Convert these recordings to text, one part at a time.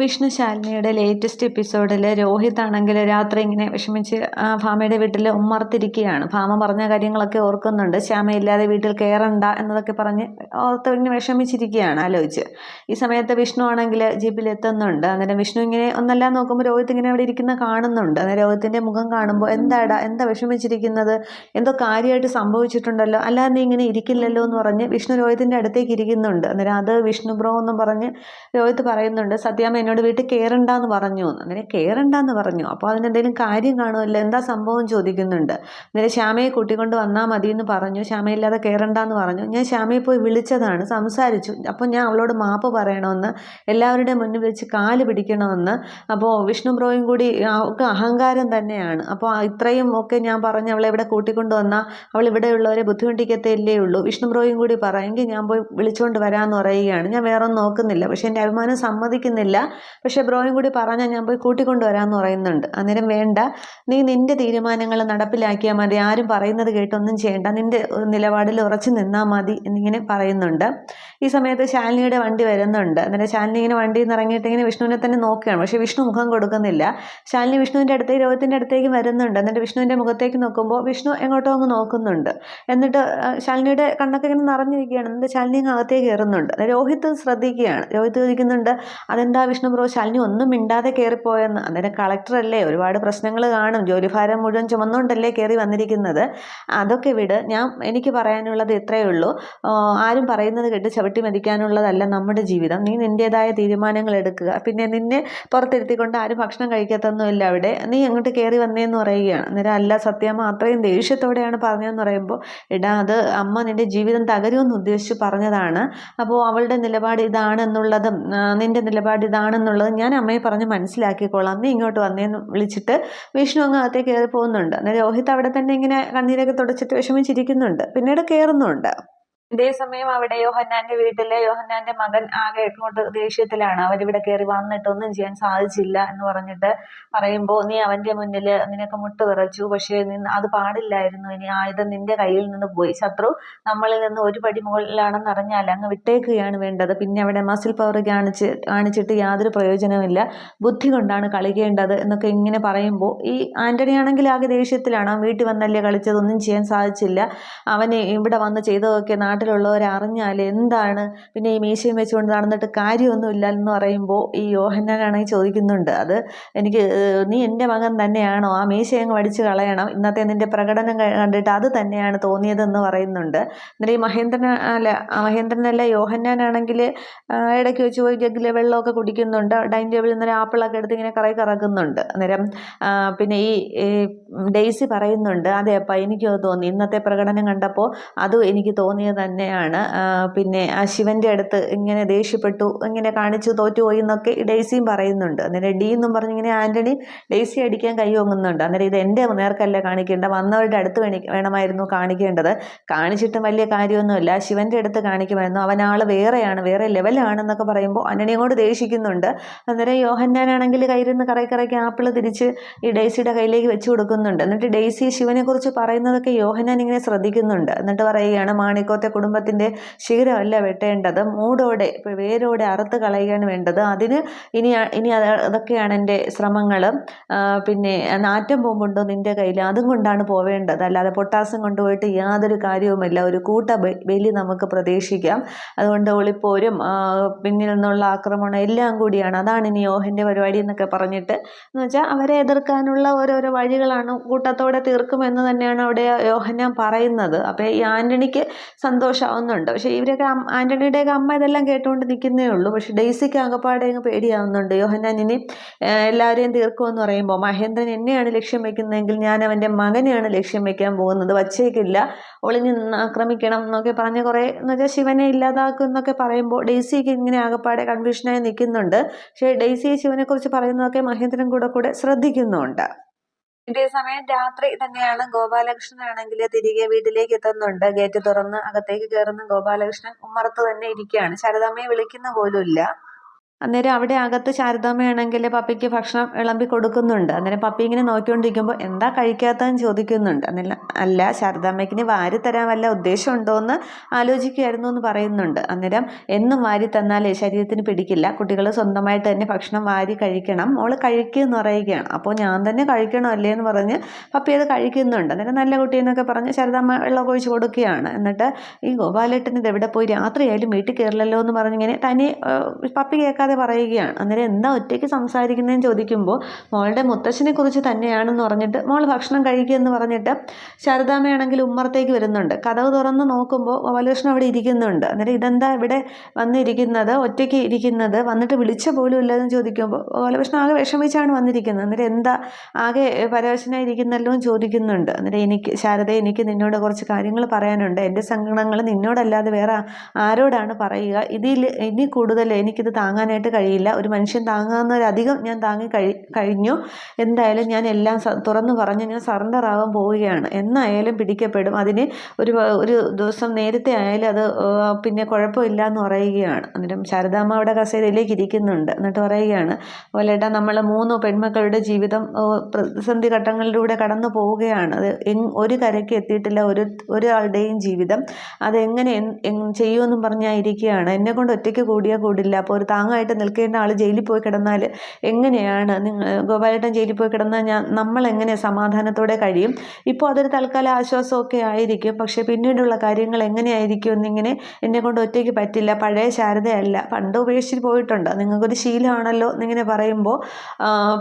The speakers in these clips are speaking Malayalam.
വിഷ്ണു ശാലിനിയുടെ ലേറ്റസ്റ്റ് എപ്പിസോഡിൽ രോഹിത് ആണെങ്കിൽ രാത്രി ഇങ്ങനെ വിഷമിച്ച് ഭാമയുടെ വീട്ടിൽ ഉമ്മർത്തിരിക്കുകയാണ്. ഭാമ പറഞ്ഞ കാര്യങ്ങളൊക്കെ ഓർക്കുന്നുണ്ട്. ശ്യാമയില്ലാതെ വീട്ടിൽ കയറണ്ട എന്നതൊക്കെ പറഞ്ഞ് ഓർത്ത് ഇങ്ങനെ വിഷമിച്ചിരിക്കുകയാണ് ആലോചിച്ച്. ഈ സമയത്ത് വിഷ്ണു ആണെങ്കിൽ ജീപ്പിൽ എത്തുന്നുണ്ട് അന്നേരം വിഷ്ണു ഇങ്ങനെ ഒന്നെല്ലാം നോക്കുമ്പോൾ രോഹിത് ഇങ്ങനെ അവിടെ ഇരിക്കുന്ന കാണുന്നുണ്ട്. അന്നേരം രോഹിത്തിന്റെ മുഖം കാണുമ്പോൾ എന്താടാ എന്താ വിഷമിച്ചിരിക്കുന്നത്? എന്തോ കാര്യമായിട്ട് സംഭവിച്ചിട്ടുണ്ടല്ലോ. അല്ലാതെ നീ ഇങ്ങനെ ഇരിക്കില്ലല്ലോ എന്ന് പറഞ്ഞ് വിഷ്ണു രോഹിത്തിന്റെ അടുത്തേക്ക് ഇരിക്കുന്നുണ്ട്. അന്നേരം അത് വിഷ്ണു ബ്രോ എന്ന് പറഞ്ഞ് രോഹിത് പറയുന്നുണ്ട്. സത്യാമ്മ എന്നോട് വീട്ടിൽ കയറണ്ടെന്ന് പറഞ്ഞു. അങ്ങനെ കയറണ്ടെന്ന് പറഞ്ഞു. അപ്പോൾ അതിനെന്തെങ്കിലും കാര്യം കാണുമല്ലോ എന്താ സംഭവം ചോദിക്കുന്നുണ്ട്. അന്നേരം ശ്യാമയെ കൂട്ടിക്കൊണ്ട് വന്നാൽ മതി എന്ന് പറഞ്ഞു ശ്യാമയില്ലാതെ കയറണ്ടെന്ന് പറഞ്ഞു. ഞാൻ ശ്യാമയെ പോയി വിളിച്ചതാണ്. സംസാരിച്ചു. അപ്പോൾ ഞാൻ അവളോട് മാപ്പ് പറയണമെന്ന് എല്ലാവരുടെ മുന്നിൽ വെച്ച് കാൽ പിടിക്കണമെന്ന് അപ്പോൾ വിഷ്ണു ബ്രോയും കൂടി അവൾക്ക് അഹങ്കാരം തന്നെയാണ്. അപ്പോൾ ഇത്രയും ഒക്കെ ഞാൻ പറഞ്ഞ് അവളെ ഇവിടെ കൂട്ടിക്കൊണ്ട് വന്നാൽ അവൾ ഇവിടെയുള്ളവരെ ബുദ്ധിമുട്ടിക്കത്തല്ലേ ഉള്ളൂ. വിഷ്ണു ബ്രോയും കൂടി പറയുമെങ്കിൽ ഞാൻ പോയി വിളിച്ചുകൊണ്ട് വരാമെന്ന് പറയുകയാണ്. ഞാൻ വേറെ ഒന്നും നോക്കുന്നില്ല. പക്ഷേ എന്റെ അഭിമാനം സമ്മതിക്കുന്നില്ല. പക്ഷേ ബ്രോയും കൂടി പറഞ്ഞാൽ ഞാൻ പോയി കൂട്ടിക്കൊണ്ടുവരാമെന്ന് പറയുന്നുണ്ട്. അന്നേരം വേണ്ട. നീ നിന്റെ തീരുമാനങ്ങൾ നടപ്പിലാക്കിയാൽ മതി. ആരും പറയുന്നത് കേട്ടൊന്നും ചെയ്യേണ്ട. നിന്റെ നിലപാടിൽ ഉറച്ചു നിന്നാൽ മതി എന്നിങ്ങനെ പറയുന്നുണ്ട്. ഈ സമയത്ത് ശാലിനിയുടെ വണ്ടി വരുന്നുണ്ട്. അന്നേരം ശാലിനി ഇങ്ങനെ വണ്ടിയിൽ നിന്ന് ഇറങ്ങിയിട്ട് ഇങ്ങനെ വിഷ്ണുവിനെ തന്നെ നോക്കുകയാണ്. പക്ഷേ വിഷ്ണു മുഖം കൊടുക്കുന്നില്ല. ശാലിനി വിഷ്ണുവിന്റെ അടുത്തേക്ക് രോഗത്തിന്റെ അടുത്തേക്ക് വരുന്നുണ്ട്. എന്നിട്ട് വിഷ്ണുവിന്റെ മുഖത്തേക്ക് നോക്കുമ്പോൾ വിഷ്ണു എങ്ങോട്ടോ അങ്ങ് നോക്കുന്നുണ്ട്. എന്നിട്ട് ശാലിനിയുടെ കണ്ണൊക്കെ ഇങ്ങനെ നിറഞ്ഞിരിക്കുകയാണ്. എന്നിട്ട് ശാലിനി അകത്തേക്ക് കയറുന്നുണ്ട്. രോഹിത് ശ്രദ്ധിക്കുകയാണ്. രോഹിത് ചോദിക്കുന്നുണ്ട് അതെന്താ ബ്രോ ശാലിനി ഒന്നും മിണ്ടാതെ കയറിപ്പോയെന്ന് അന്നേരം കളക്ടറല്ലേ ഒരുപാട് പ്രശ്നങ്ങൾ കാണും. ജോലിഭാരം മുഴുവൻ ചുമന്നുകൊണ്ടല്ലേ കയറി വന്നിരിക്കുന്നത്. അതൊക്കെ വിട്. ഞാൻ എനിക്ക് പറയാനുള്ളത് ഇത്രയേ ഉള്ളൂ. ആരും പറയുന്നത് കേട്ട് ചവിട്ടി മതിക്കാനുള്ളതല്ല നമ്മുടെ ജീവിതം. നീ നിന്റേതായ തീരുമാനങ്ങൾ എടുക്കുക. പിന്നെ നിന്നെ പുറത്തിരുത്തിക്കൊണ്ട് ആരും ഭക്ഷണം കഴിക്കത്തൊന്നുമില്ല അവിടെ. നീ അങ്ങോട്ട് കയറി വന്നേന്ന് പറയുകയാണ്. അന്നേരം അല്ല സത്യമ്മ അത്രയും ദേഷ്യത്തോടെയാണ് പറഞ്ഞതെന്ന് പറയുമ്പോൾ ഇടാ അത് അമ്മ നിന്റെ ജീവിതം തകരുമെന്ന് ഉദ്ദേശിച്ച് പറഞ്ഞതാണ്. അപ്പോൾ അവളുടെ നിലപാട് ഇതാണ് ഇതാണെന്നുള്ളതും നിന്റെ നിലപാട് ഇതാണെന്നുള്ളത് ഞാൻ അമ്മയെ പറഞ്ഞ് മനസ്സിലാക്കിക്കോളാം. നീ ഇങ്ങോട്ട് വന്നേന്ന് വിളിച്ചിട്ട് വിഷ്ണു അങ്ങ് അകത്തേക്ക് കയറി പോകുന്നുണ്ട്. അന്നേരം രോഹിത് അവിടെ തന്നെ ഇങ്ങനെ കണ്ണീരൊക്കെ തുടച്ചിട്ട് വിഷമിച്ചിരിക്കുന്നുണ്ട്. പിന്നീട് കയറുന്നുണ്ട് സമയം അവിടെ യോഹന്നാന്റെ വീട്ടിലെ യോഹന്നാന്റെ മകൻ ആകെ ഇങ്ങോട്ട് ദേഷ്യത്തിലാണ്. അവരിവിടെ കയറി വന്നിട്ട് ഒന്നും ചെയ്യാൻ സാധിച്ചില്ല എന്ന് പറഞ്ഞിട്ട് പറയുമ്പോൾ നീ അവന്റെ മുന്നിൽ നിനക്ക് മുട്ട് വിറച്ചു പക്ഷേ അത് പാടില്ലായിരുന്നു. ഇനി ആയുധം നിന്റെ കയ്യിൽ നിന്ന് പോയി. ശത്രു നമ്മളിൽ നിന്ന് ഒരു പടി മുകളിലാണെന്ന് അറിഞ്ഞാൽ അങ്ങ് വിട്ടേക്കുകയാണ് വേണ്ടത്. പിന്നെ അവിടെ മസിൽ പവർ കാണിച്ച് കാണിച്ചിട്ട് യാതൊരു പ്രയോജനവുമില്ല ബുദ്ധി കൊണ്ടാണ് കളിക്കേണ്ടത് എന്നൊക്കെ ഇങ്ങനെ പറയുമ്പോൾ ഈ ആന്റണി ആണെങ്കിൽ ആകെ ദേഷ്യത്തിലാണ്. വീട്ടിൽ വന്നല്ലേ കളിച്ചതൊന്നും ചെയ്യാൻ സാധിച്ചില്ല. അവനെ ഇവിടെ വന്ന് ചെയ്തതൊക്കെ നാട്ടിൽ നാട്ടിലുള്ളവർ അറിഞ്ഞാൽ എന്താണ്? പിന്നെ ഈ മീശയും വെച്ചുകൊണ്ട് നടന്നിട്ട് കാര്യമൊന്നുമില്ല എന്ന് പറയുമ്പോൾ ഈ യോഹന്നാനാണെങ്കിൽ ചോദിക്കുന്നുണ്ട്. അത് എനിക്ക് നീ എന്റെ മകൻ തന്നെയാണോ? ആ മീശ അങ്ങ് വടിച്ച് കളയണം. ഇന്നത്തെ നിന്റെ പ്രകടനം കണ്ടിട്ട് അത് തന്നെയാണ് തോന്നിയതെന്ന് പറയുന്നുണ്ട്. എന്നിട്ട് ഈ മഹേന്ദ്രൻ അല്ല മഹേന്ദ്രനല്ല യോഹന്നാനാണെങ്കിൽ ഇടയ്ക്ക് വെച്ച് പോയി ജഗ്ഗിൽ വെള്ളമൊക്കെ കുടിക്കുന്നുണ്ട്. ഡൈനിങ് ടേബിളിൽ നിന്ന് ആപ്പിളൊക്കെ എടുത്ത് ഇങ്ങനെ കറയി കറക്കുന്നുണ്ട്. അന്നേരം പിന്നെ ഈ ഡെയ്സി പറയുന്നുണ്ട് അതെ അപ്പം എനിക്കത് തോന്നി. ഇന്നത്തെ പ്രകടനം കണ്ടപ്പോൾ അതും എനിക്ക് തോന്നിയത് തന്നെയാണ്. പിന്നെ ആ ശിവന്റെ അടുത്ത് ഇങ്ങനെ ദേഷ്യപ്പെട്ടു ഇങ്ങനെ കാണിച്ചു തോറ്റുപോയി എന്നൊക്കെ ഡെയ്സിയും പറയുന്നുണ്ട്. അന്നേരം ഡി എന്നും പറഞ്ഞ് ഇങ്ങനെ ആന്റണി ഡെയ്സി അടിക്കാൻ കൈ ഓങ്ങുന്നുണ്ട്. അന്നേരം ഇത് എന്റെ നേർക്കല്ല കാണിക്കേണ്ട വന്നവരുടെ അടുത്ത് വേണി വേണമായിരുന്നു കാണിക്കേണ്ടത്. കാണിച്ചിട്ടും വലിയ കാര്യമൊന്നുമില്ല. ശിവന്റെ അടുത്ത് കാണിക്കുമായിരുന്നു. അവൻ ആൾ വേറെയാണ് വേറെ ലെവലാണെന്നൊക്കെ പറയുമ്പോൾ ആന്റണി അങ്ങോട്ട് ദേഷിക്കുന്നുണ്ട്. അന്നേരം യോഹന്നാനാണെങ്കിൽ കയ്യിരുന്ന് കറയി കറയ്ക്ക് ആപ്പിൾ തിരിച്ച് ഈ ഡെയ്സിയുടെ കയ്യിലേക്ക് വെച്ച് കൊടുക്കുന്നുണ്ട്. എന്നിട്ട് ഡെയ്സി ശിവനെക്കുറിച്ച് പറയുന്നതൊക്കെ യോഹന്നാൻ ഇങ്ങനെ ശ്രദ്ധിക്കുന്നുണ്ട്. എന്നിട്ട് പറയുകയാണ് മാണിക്കോത്തെ കുടുംബത്തിന്റെ ശിഖരമല്ല വെട്ടേണ്ടത്. മൂടോടെ വേരോടെ അറുത്ത് കളയുകയാണ് വേണ്ടത്. അതിന് ഇനി ഇനി അതൊക്കെയാണ് എന്റെ ശ്രമങ്ങൾ പിന്നെ നാറ്റം പോകുമ്പോണ്ടോ നിന്റെ കയ്യിൽ അതും കൊണ്ടാണ് പോവേണ്ടത്. അല്ലാതെ പൊട്ടാസം കൊണ്ടുപോയിട്ട് യാതൊരു കാര്യവുമില്ല. ഒരു കൂട്ട ബലി നമുക്ക് പ്രതീക്ഷിക്കാം. അതുകൊണ്ട് ഒളിപ്പോരും പിന്നിൽ നിന്നുള്ള ആക്രമണം എല്ലാം കൂടിയാണ്. അതാണ് ഇനി യോഹന്റെ പരിപാടി എന്നൊക്കെ പറഞ്ഞിട്ട്. എന്ന് വെച്ചാൽ അവരെ എതിർക്കാനുള്ള ഓരോരോ വഴികളാണ് കൂട്ടത്തോടെ തീർക്കുമെന്ന് തന്നെയാണ് അവിടെ യോഹന്നാൻ പറയുന്നത്. അപ്പോൾ ഈ ആന്റണിക്ക് സന്തോഷമാവുന്നുണ്ട് പക്ഷേ ഇവരൊക്കെ ആന്റണിയുടെയൊക്കെ അമ്മ ഇതെല്ലാം കേട്ടുകൊണ്ട് നിൽക്കുന്നേ ഉള്ളൂ. പക്ഷേ ഡെയ്സിക്ക് അകപ്പാടെ അങ്ങ് പേടിയാവുന്നുണ്ട്. യോഹന്നാൻ ഇനി എല്ലാവരെയും തീർക്കുമെന്ന് പറയുമ്പോൾ മഹേന്ദ്രൻ എന്നെയാണ് ലക്ഷ്യം വെക്കുന്നതെങ്കിൽ ഞാൻ അവന്റെ മകനെയാണ് ലക്ഷ്യം വെക്കാൻ പോകുന്നത്. വച്ചേക്കില്ല. ഒളിഞ്ഞ് ആക്രമിക്കണം എന്നൊക്കെ പറഞ്ഞ് കുറേ എന്ന് വെച്ചാൽ ശിവനെ ഇല്ലാതാക്കും എന്നൊക്കെ പറയുമ്പോൾ ഡെയ്സിക്ക് ഇങ്ങനെ ആകപ്പാടെ കൺഫ്യൂഷനായി നിൽക്കുന്നുണ്ട്. പക്ഷേ ഡെയ്സി ശിവനെക്കുറിച്ച് പറയുന്നതൊക്കെ മഹേന്ദ്രൻ കൂടെ കൂടെ ശ്രദ്ധിക്കുന്നുണ്ട് സമയം രാത്രി തന്നെയാണ് ഗോപാലകൃഷ്ണൻ ആണെങ്കിൽ തിരികെ വീട്ടിലേക്ക് എത്തുന്നുണ്ട്. ഗേറ്റ് തുറന്ന് അകത്തേക്ക് കയറുന്ന ഗോപാലകൃഷ്ണൻ ഉമ്മറത്ത് തന്നെ ഇരിക്കുകയാണ്. ശാരദാമ്മയെ വിളിക്കുന്ന പോലും ഇല്ല. അന്നേരം അവിടെ അകത്ത് ശാരദാമ്മയാണെങ്കിൽ പപ്പിക്ക് ഭക്ഷണം വിളമ്പി കൊടുക്കുന്നുണ്ട്. അന്നേരം പപ്പി ഇങ്ങനെ നോക്കിക്കൊണ്ടിരിക്കുമ്പോൾ എന്താ കഴിക്കാത്തതെന്ന് ചോദിക്കുന്നുണ്ട്. അന്നില്ല അല്ല ശാരദാമ്മയ്ക്ക് ഇനി വാരി തരാൻ വല്ല ഉദ്ദേശമുണ്ടോ എന്ന് ആലോചിക്കുകയായിരുന്നു എന്ന് പറയുന്നുണ്ട്. അന്നേരം എന്നും വാരി തന്നാലേ ശരീരത്തിന് പിടിക്കില്ല. കുട്ടികൾ സ്വന്തമായിട്ട് തന്നെ ഭക്ഷണം വാരി കഴിക്കണം. മോൾ കഴിക്കുക എന്ന് പറയുകയാണ്. അപ്പോൾ ഞാൻ തന്നെ കഴിക്കണോ അല്ലേ എന്ന് പറഞ്ഞ് പപ്പി അത് കഴിക്കുന്നുണ്ട്. അന്നേരം നല്ല കുട്ടി എന്നൊക്കെ പറഞ്ഞ് ശാരദാമ്മ വെള്ളം ഒഴിച്ച് കൊടുക്കുകയാണ്. എന്നിട്ട് ഈ ഗോപാലേട്ടൻ ഇത് എവിടെ പോയി രാത്രിയായാലും വീട്ടിൽ കയറില്ലല്ലോ എന്ന് പറഞ്ഞിങ്ങനെ തനി പപ്പി കേൾക്കാതെ പറയാതെ പറയുകയാണ്. അന്നേരം എന്താ ഒറ്റയ്ക്ക് സംസാരിക്കുന്നതെന്ന് ചോദിക്കുമ്പോൾ മോളുടെ മുത്തശ്ശനെ കുറിച്ച് തന്നെയാണെന്ന് പറഞ്ഞിട്ട് മോൾ ഭക്ഷണം കഴിക്കുക എന്ന് പറഞ്ഞിട്ട് ശാരദാമ്മയാണെങ്കിൽ ഉമ്മറത്തേക്ക് വരുന്നുണ്ട്. കഥവ് തുറന്ന് നോക്കുമ്പോൾ ഗോപാലകൃഷ്ണൻ അവിടെ ഇരിക്കുന്നുണ്ട്. അന്നേരം ഇതെന്താ ഇവിടെ വന്നിരിക്കുന്നത്? ഒറ്റയ്ക്ക് ഇരിക്കുന്നത്? വന്നിട്ട് വിളിച്ച പോലും ഇല്ലെന്ന് ചോദിക്കുമ്പോൾ ഗോപാലകൃഷ്ണൻ ആകെ വിഷമിച്ചാണ് വന്നിരിക്കുന്നത്. അന്നേരം എന്താ ആകെ പരവശനായിരിക്കുന്നല്ലോ എന്ന് ചോദിക്കുന്നുണ്ട്. അന്നേരം എനിക്ക് ശാരദ എനിക്ക് നിന്നോട് കുറച്ച് കാര്യങ്ങൾ പറയാനുണ്ട്. എന്റെ സങ്കടങ്ങൾ നിന്നോടല്ലാതെ വേറെ ആരോടാണ് പറയുക? ഇതിൽ ഇനി കൂടുതൽ എനിക്കിത് താങ്ങാനായിട്ട് താങ്ങാനായിട്ട് കഴിയില്ല. ഒരു മനുഷ്യൻ താങ്ങാവുന്നതിലധികം ഞാൻ താങ്ങി കഴി കഴിഞ്ഞു. എന്തായാലും ഞാൻ എല്ലാം തുറന്നു പറഞ്ഞ് ഞാൻ സറണ്ടർ ആവാൻ പോവുകയാണ്. എന്നായാലും പിടിക്കപ്പെടും. അതിന് ഒരു ഒരു ദിവസം നേരത്തെ ആയാലും അത് പിന്നെ കുഴപ്പമില്ല എന്ന് പറയുകയാണ്. അന്നേരം ശാരദാമ്മ അവിടെ കസേരയിലേക്ക് ഇരിക്കുന്നുണ്ട്. എന്നിട്ട് പറയുകയാണ് പോലേട്ടാ നമ്മൾ മൂന്ന് പെൺമക്കളുടെ ജീവിതം പ്രതിസന്ധി ഘട്ടങ്ങളിലൂടെ കടന്നു പോവുകയാണ്. അത് ഒരു കരയ്ക്ക് എത്തിയിട്ടില്ല ഒരു ഒരാളുടെയും ജീവിതം. അതെങ്ങനെ ചെയ്യുമെന്നും പറഞ്ഞാൽ ഇരിക്കുകയാണ്. എന്നെ കൊണ്ട് ഒറ്റയ്ക്ക് കൂടിയാൽ കൂടില്ല. അപ്പോൾ ഒരു താങ്ങായിട്ട് ആയിട്ട് നിൽക്കേണ്ട ആൾ ജയിലിൽ പോയി കിടന്നാൽ എങ്ങനെയാണ് ഗോപാലേട്ടൻ ജയിലിൽ പോയി കിടന്നാൽ ഞാൻ നമ്മൾ എങ്ങനെ സമാധാനത്തോടെ കഴിയും? ഇപ്പോൾ അതൊരു തൽക്കാല ആശ്വാസമൊക്കെ ആയിരിക്കും. പക്ഷേ പിന്നീടുള്ള കാര്യങ്ങൾ എങ്ങനെയായിരിക്കും എന്നിങ്ങനെ എന്നെ കൊണ്ട് ഒറ്റയ്ക്ക് പറ്റില്ല. പഴയ ശാരദയല്ല. പണ്ട് ഉപേക്ഷിച്ച് പോയിട്ടുണ്ട്. നിങ്ങൾക്കൊരു ശീലമാണല്ലോ എന്നിങ്ങനെ പറയുമ്പോൾ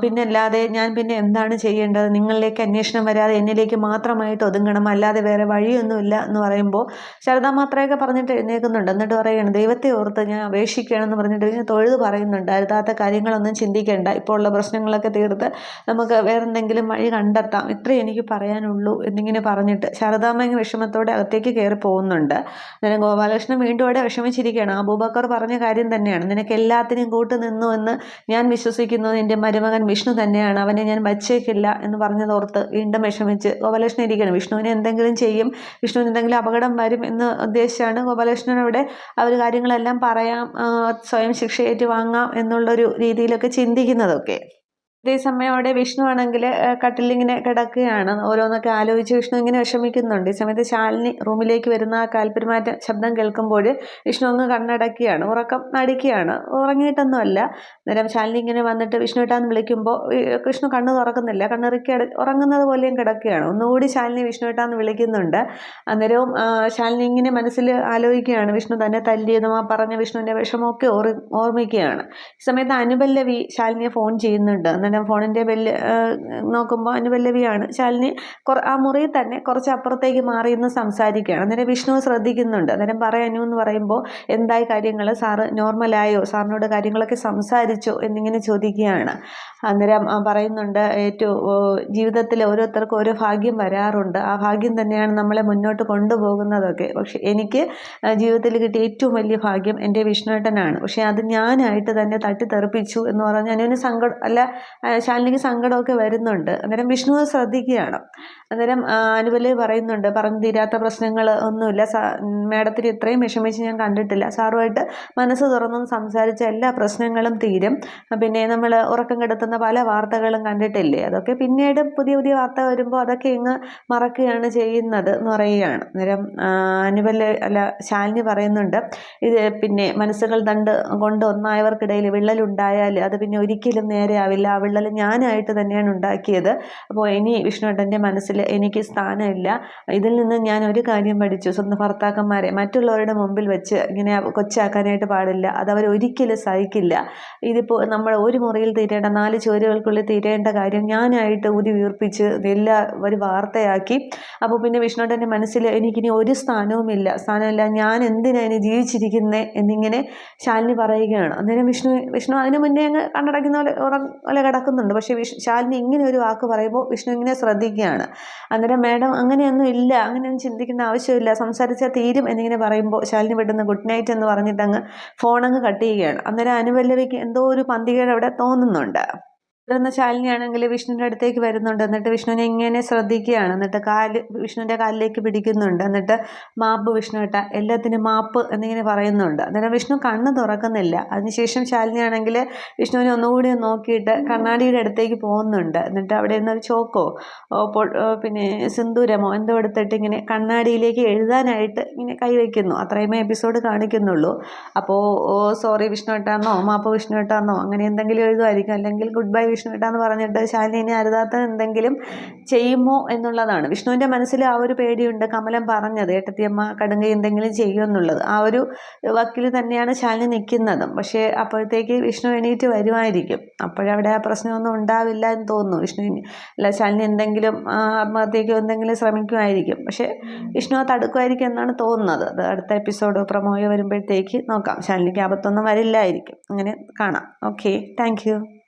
പിന്നെ അല്ലാതെ ഞാൻ പിന്നെ എന്താണ് ചെയ്യേണ്ടത്? നിങ്ങളിലേക്ക് അന്വേഷണം വരാതെ എന്നിലേക്ക് മാത്രമായിട്ട് ഒതുങ്ങണം. അല്ലാതെ വേറെ വഴിയൊന്നുമില്ല എന്ന് പറയുമ്പോൾ ശാരദ മാത്രമൊക്കെ പറഞ്ഞിട്ട് എഴുന്നേൽക്കുന്നുണ്ട്. എന്നിട്ട് പറയുകയാണ് ദൈവത്തെ ഓർത്ത് ഞാൻ അപേക്ഷിക്കുകയാണെന്ന് പറഞ്ഞിട്ട് തൊഴുത് പറയുന്നുണ്ട് അരുതാത്ത കാര്യങ്ങളൊന്നും ചിന്തിക്കേണ്ട. ഇപ്പോൾ ഉള്ള പ്രശ്നങ്ങളൊക്കെ തീർത്ത് നമുക്ക് വേറെ എന്തെങ്കിലും വഴി കണ്ടെത്താം. ഇത്രയും എനിക്ക് പറയാനുള്ളൂ എന്നിങ്ങനെ പറഞ്ഞിട്ട് ശാരദാമ്മ വിഷമത്തോടെ അകത്തേക്ക് കയറി പോകുന്നുണ്ട്. അന്നേരം ഗോപാലകൃഷ്ണൻ വീണ്ടും അവിടെ വിഷമിച്ചിരിക്കുകയാണ്. അബൂബക്കർ പറഞ്ഞ കാര്യം തന്നെയാണ്. നിനക്ക് എല്ലാത്തിനും കൂട്ട് നിന്നു എന്ന് ഞാൻ വിശ്വസിക്കുന്നത് എന്റെ മരുമകൻ വിഷ്ണു തന്നെയാണ്. അവനെ ഞാൻ വച്ചേക്കില്ല എന്ന് പറഞ്ഞതോർത്ത് വീണ്ടും വിഷമിച്ച് ഗോപാലകൃഷ്ണൻ ഇരിക്കുകയാണ്. വിഷ്ണുവിനെ എന്തെങ്കിലും ചെയ്യും വിഷ്ണുവിന് എന്തെങ്കിലും അപകടം വരും എന്ന് ഉദ്ദേശിച്ചാണ് അവിടെ അവർ കാര്യങ്ങളെല്ലാം പറയാം. സ്വയം ശിക്ഷ ഏറ്റുവാങ്ങാം എന്നുള്ളൊരു രീതിയിലൊക്കെ ചിന്തിക്കുന്നതൊക്കെ. അതേസമയം അവിടെ വിഷ്ണു ആണെങ്കിൽ കട്ടിലിങ്ങനെ കിടക്കുകയാണ്. ഓരോന്നൊക്കെ ആലോചിച്ച് വിഷ്ണു ഇങ്ങനെ വിഷമിക്കുന്നുണ്ട്. ഈ സമയത്ത് ശാലിനി റൂമിലേക്ക് വരുന്ന ആ കാൽപെരുമാറ്റ ശബ്ദം കേൾക്കുമ്പോൾ വിഷ്ണു അങ്ങ് കണ്ണടക്കുകയാണ്. ഉറക്കം നടിക്കുകയാണ്. ഉറങ്ങിയിട്ടൊന്നുമല്ല. നേരം ശാലിനി ഇങ്ങനെ വന്നിട്ട് വിഷ്ണു ഇട്ടാന്ന് വിളിക്കുമ്പോൾ വിഷ്ണു കണ്ണ് തുറക്കുന്നില്ല. കണ്ണിറുക്കി ഉറങ്ങുന്നത് പോലെയും കിടക്കുകയാണ്. ഒന്നുകൂടി ശാലിനി വിഷ്ണു ഇട്ടാന്ന് വിളിക്കുന്നുണ്ട്. അന്നേരവും ശാലിനി ഇങ്ങനെ മനസ്സിൽ ആലോചിക്കുകയാണ്. വിഷ്ണു തന്നെ തല്ലിയതും ആ പറഞ്ഞ വിഷ്ണുവിന്റെ വിഷമമൊക്കെ ഓർ ഓർമ്മിക്കുകയാണ്. ഈ സമയത്ത് അനുപല്ലവി ശാലിനിയെ ഫോൺ ചെയ്യുന്നുണ്ട്. അന്നേരം ഫോണിന്റെ ബെല്ല് നോക്കുമ്പോൾ അതിന് വല്ലവിയാണ് ശാലിനി ആ മുറിയിൽ തന്നെ കുറച്ച് അപ്പുറത്തേക്ക് മാറി ഇന്ന് സംസാരിക്കുകയാണ്. അന്നേരം വിഷ്ണു ശ്രദ്ധിക്കുന്നുണ്ട്. അന്നേരം പറയാനു എന്ന് പറയുമ്പോൾ എന്തായി കാര്യങ്ങൾ സാറ് നോർമലായോ സാറിനോട് കാര്യങ്ങളൊക്കെ സംസാരിച്ചോ? എന്നിങ്ങനെ ചോദിക്കുകയാണ്. അന്നേരം പറയുന്നുണ്ട് ഏറ്റവും ജീവിതത്തിൽ ഓരോരുത്തർക്കും ഓരോ ഭാഗ്യം വരാറുണ്ട്. ആ ഭാഗ്യം തന്നെയാണ് നമ്മളെ മുന്നോട്ട് കൊണ്ടുപോകുന്നതൊക്കെ. പക്ഷെ എനിക്ക് ജീവിതത്തിൽ കിട്ടിയ ഏറ്റവും വലിയ ഭാഗ്യം എന്റെ വിഷ്ണുവേട്ടനാണ്. പക്ഷേ അത് ഞാനായിട്ട് തന്നെ തട്ടിത്തെറിപ്പിച്ചു എന്ന് പറഞ്ഞാൽ അതിന് സങ്കടം അല്ല ശാലിനിക്ക് സങ്കടമൊക്കെ വരുന്നുണ്ട്. അന്നേരം വിഷ്ണു ശ്രദ്ധിക്കുകയാണ്. അന്നേരം അനുപൽ പറയുന്നുണ്ട് പറഞ്ഞു തീരാത്ത പ്രശ്നങ്ങൾ ഒന്നുമില്ല. മേഡത്തിന് ഇത്രയും വിഷമിച്ച് ഞാൻ കണ്ടിട്ടില്ല. സാറുമായിട്ട് മനസ്സ് തുറന്നൊന്ന് സംസാരിച്ച എല്ലാ പ്രശ്നങ്ങളും തീരും. പിന്നെ നമ്മൾ ഉറക്കം കെടുത്തുന്ന പല വാർത്തകളും കണ്ടിട്ടില്ലേ? അതൊക്കെ പിന്നീട് പുതിയ പുതിയ വാർത്ത വരുമ്പോൾ അതൊക്കെ ഇങ്ങ് മറക്കുകയാണ് ചെയ്യുന്നത് എന്ന് പറയുകയാണ്. അന്നേരം അനുപല്ലവി അല്ല ശാലിനി പറയുന്നുണ്ട് ഇത് പിന്നെ മനസ്സുകൾ തണ്ട് കൊണ്ട് ഒന്നായവർക്കിടയിൽ വിള്ളലുണ്ടായാൽ അത് പിന്നെ ഒരിക്കലും നേരെയാവില്ല. ആ വിള്ളൽ ഞാനായിട്ട് തന്നെയാണ് ഉണ്ടാക്കിയത്. അപ്പോൾ ഇനി വിഷ്ണുവേട്ടന്റെ മനസ്സിൽ എനിക്ക് സ്ഥാനമില്ല. ഇതിൽ നിന്ന് ഞാൻ ഒരു കാര്യം പഠിച്ചു. സ്വന്തം ഭർത്താക്കന്മാരെ മറ്റുള്ളവരുടെ മുമ്പിൽ വെച്ച് ഇങ്ങനെ കൊച്ചാക്കാനായിട്ട് പാടില്ല. അവർ ഒരിക്കലും സഹിക്കില്ല. ഇതിപ്പോൾ നമ്മൾ ഒരു മുറിയിൽ തീരേണ്ട നാല് ചോരുകൾക്കുള്ളിൽ തീരേണ്ട കാര്യം ഞാനായിട്ട് ഊതി വീർപ്പിച്ച് എല്ലാ ഒരു വാർത്തയാക്കി. അപ്പോൾ പിന്നെ വിഷ്ണുട്ടന്റെ മനസ്സിൽ എനിക്കിനി ഒരു സ്ഥാനവുമില്ല. സ്ഥാനമില്ല ഞാൻ എന്തിനാണ് ഇനി ജീവിച്ചിരിക്കുന്നത് എന്നിങ്ങനെ ശാലിനി പറയുകയാണ്. അന്നേരം വിഷ്ണു വിഷ്ണു അതിന് മുന്നേ അങ്ങ് കണ്ണടയ്ക്കുന്ന പോലെ ഉറ പോലെ കിടക്കുന്നുണ്ട് പക്ഷേ വിഷ് ശാലിനി ഇങ്ങനെ ഒരു വാക്ക് പറയുമ്പോൾ വിഷ്ണു ഇങ്ങനെ ശ്രദ്ധിക്കുകയാണ്. അന്നേരം മാഡം അങ്ങനെയൊന്നും ഇല്ല. അങ്ങനെയൊന്നും ചിന്തിക്കേണ്ട ആവശ്യമില്ല. സംസാരിച്ചാൽ തീരും എന്നിങ്ങനെ പറയുമ്പോൾ ശാലിനി പെട്ടെന്ന് ഗുഡ് നൈറ്റ് എന്ന് പറഞ്ഞിട്ട് അങ്ങ് ഫോണങ്ങ് കട്ട് ചെയ്യുകയാണ്. അന്നേരം അനുപല്ലവിക്ക് എന്തോ ഒരു പന്തികേട് അവിടെ തോന്നുന്നുണ്ട്. തുടർന്ന് ശാലിനിയാണെങ്കിൽ വിഷ്ണുവിന്റെ അടുത്തേക്ക് വരുന്നുണ്ട്. എന്നിട്ട് വിഷ്ണുവിനെ ഇങ്ങനെ ശ്രദ്ധിക്കുകയാണ്. എന്നിട്ട് കാൽ വിഷ്ണുവിന്റെ കാലിലേക്ക് പിടിക്കുന്നുണ്ട്. എന്നിട്ട് മാപ്പ് വിഷ്ണു ഇട്ട എല്ലാത്തിനും മാപ്പ് എന്നിങ്ങനെ പറയുന്നുണ്ട്. അന്നേരം വിഷ്ണു കണ്ണ് തുറക്കുന്നില്ല. അതിനുശേഷം ശാലിനിയാണെങ്കിൽ വിഷ്ണുവിനെ ഒന്നുകൂടി നോക്കിയിട്ട് കണ്ണാടിയുടെ അടുത്തേക്ക് പോകുന്നുണ്ട്. എന്നിട്ട് അവിടെ ഒരു ചോക്കോ പിന്നെ സിന്ദൂരമോ എന്തോ എടുത്തിട്ട് ഇങ്ങനെ കണ്ണാടിയിലേക്ക് എഴുതാനായിട്ട് ഇങ്ങനെ കൈവയ്ക്കുന്നു അത്രയുമേ എപ്പിസോഡ് കാണിക്കുന്നുള്ളൂ. അപ്പോൾ സോറി വിഷ്ണു ഇട്ടാന്നോ മാപ്പ് വിഷ്ണു ഇട്ടാന്നോ അങ്ങനെ എന്തെങ്കിലും എഴുതുമായിരിക്കും. അല്ലെങ്കിൽ ഗുഡ് ബൈ വിഷ്ണു എന്ന് പറഞ്ഞിട്ട് ശാലിനി അരുതാത്ത എന്തെങ്കിലും ചെയ്യുമോ എന്നുള്ളതാണ്. വിഷ്ണുവിന്റെ മനസ്സിൽ ആ ഒരു പേടിയുണ്ട്. കമലം പറഞ്ഞത് ഏട്ടത്തിയമ്മ കടുങ്കൈ എന്തെങ്കിലും ചെയ്യുമെന്നുള്ളത് ആ ഒരു വക്കിൽ തന്നെയാണ് ശാലിനി നിൽക്കുന്നതും. പക്ഷേ അപ്പോഴത്തേക്ക് വിഷ്ണു എണീറ്റ് വരുമായിരിക്കും. അപ്പോഴവിടെ ആ പ്രശ്നമൊന്നും ഉണ്ടാവില്ല എന്ന് തോന്നുന്നു. വിഷ്ണുവിന് അല്ല ശാലിനി എന്തെങ്കിലും ആത്മഹത്യക്കോ എന്തെങ്കിലും ശ്രമിക്കുമായിരിക്കും. പക്ഷേ വിഷ്ണു അത് തടുക്കുമായിരിക്കും എന്നാണ് തോന്നുന്നത്. അത് അടുത്ത എപ്പിസോഡോ പ്രമോയോ വരുമ്പോഴത്തേക്ക് നോക്കാം. ശാലിനിക്ക് ആപത്തൊന്നും വരില്ലായിരിക്കും. അങ്ങനെ കാണാം. ഓക്കെ. താങ്ക്